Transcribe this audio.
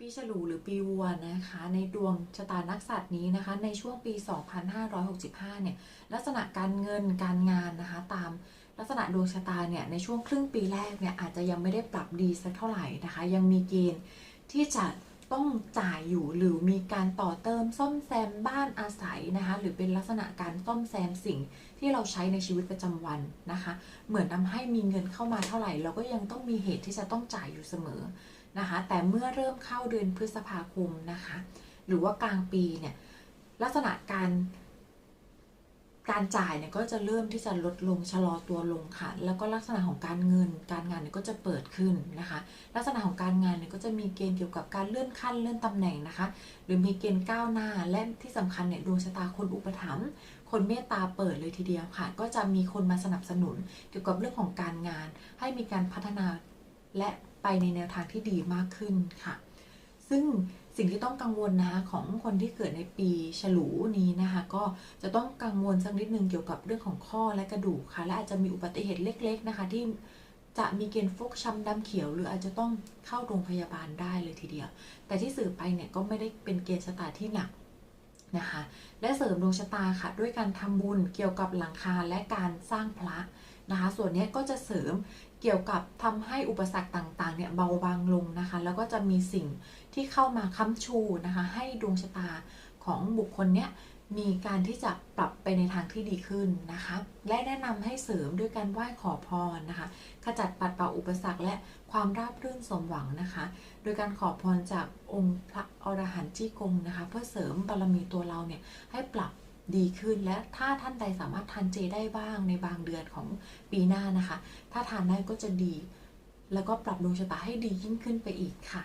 ปีฉลูหรือปีวัวนะคะ ในดวงชะตานักสัตว์นี้นะคะ ในช่วงปี 2565 เนี่ย ลักษณะการเงินการงานนะคะ ตามลักษณะดวงชะตาเนี่ยในช่วงครึ่งปีแรกเนี่ยอาจจะยังไม่ได้ปรับดีสักเท่าไหร่นะคะ ยังมีเกณฑ์ที่จะต้องจ่ายอยู่หรือมีการต่อเติมซ่อมแซมบ้านอาศัยนะคะ หรือเป็นลักษณะการซ่อมแซมสิ่งที่เราใช้ในชีวิตประจำวันนะคะ เหมือนทำให้มีเงินเข้ามาเท่าไหร่ เราก็ยังต้องมีเหตุที่จะต้องจ่ายอยู่เสมอ นะคะ แต่เมื่อเริ่มเข้าเดือนพฤษภาคมนะคะ หรือว่ากลางปีเนี่ย ลักษณะการการจ่ายเนี่ยก็จะเริ่มที่จะลดลงชะลอตัวลงค่ะ แล้วก็ลักษณะของการเงิน การงานเนี่ยก็จะเปิดขึ้นนะคะ ลักษณะของการงานเนี่ยก็จะมีเกณฑ์เกี่ยวกับการเลื่อนขั้นเลื่อนตำแหน่งนะคะ หรือมีเกณฑ์ก้าวหน้าและที่สำคัญเนี่ยดวงชะตาคนอุปถัมภ์คนเมตตาเปิดเลยทีเดียวค่ะ ก็จะมีคนมาสนับสนุนเกี่ยวกับเรื่องของการงาน ให้มีการพัฒนา และไปในแนวทางที่ดีมากขึ้นค่ะ ซึ่งสิ่งที่ต้องกังวลนะคะของคนที่เกิดในปีฉลูนี้นะคะก็จะต้องกังวลสักนิดนึงเกี่ยวกับเรื่องของข้อและกระดูกค่ะและอาจจะมีอุบัติเหตุเล็ก ๆนะคะ ที่จะมีเกณฑ์ฟกช้ำดำเขียว หรืออาจจะต้องเข้าโรงพยาบาลได้เลยทีเดียว แต่ที่สื่อไปเนี่ยก็ไม่ได้เป็นเกณฑ์ชะตาที่หนักนะคะและเสริมดวงชะตาค่ะ ด้วยการทำบุญเกี่ยวกับหลังคาและการสร้างพระนะคะ ส่วนนี้ก็จะเสริมเกี่ยวกับทำให้อุปสรรคต่างๆเนี่ยเบาบางลงนะคะ แล้วก็จะมีสิ่งที่เข้ามาค้ำชูนะคะ ให้ดวงชะตาของบุคคลเนี้ยมีการที่จะปรับไปในทางที่ดีขึ้นนะคะ และแนะนำให้เสริมด้วยการไหว้ขอพรนะคะ ขจัดปัดเป่าอุปสรรคและความราบรื่นสมหวังนะคะ โดยการขอพรจากองค์พระอรหันต์จี้กงนะคะ เพื่อเสริมบารมีตัวเราเนี่ยให้ปรับ ดีขึ้นและถ้าท่านใดสามารถทานเจได้บ้างในบางเดือนของปีหน้านะคะ ถ้าทานได้ก็จะดี แล้วก็ปรับดวงชะตาให้ดียิ่งขึ้นไปอีกค่ะ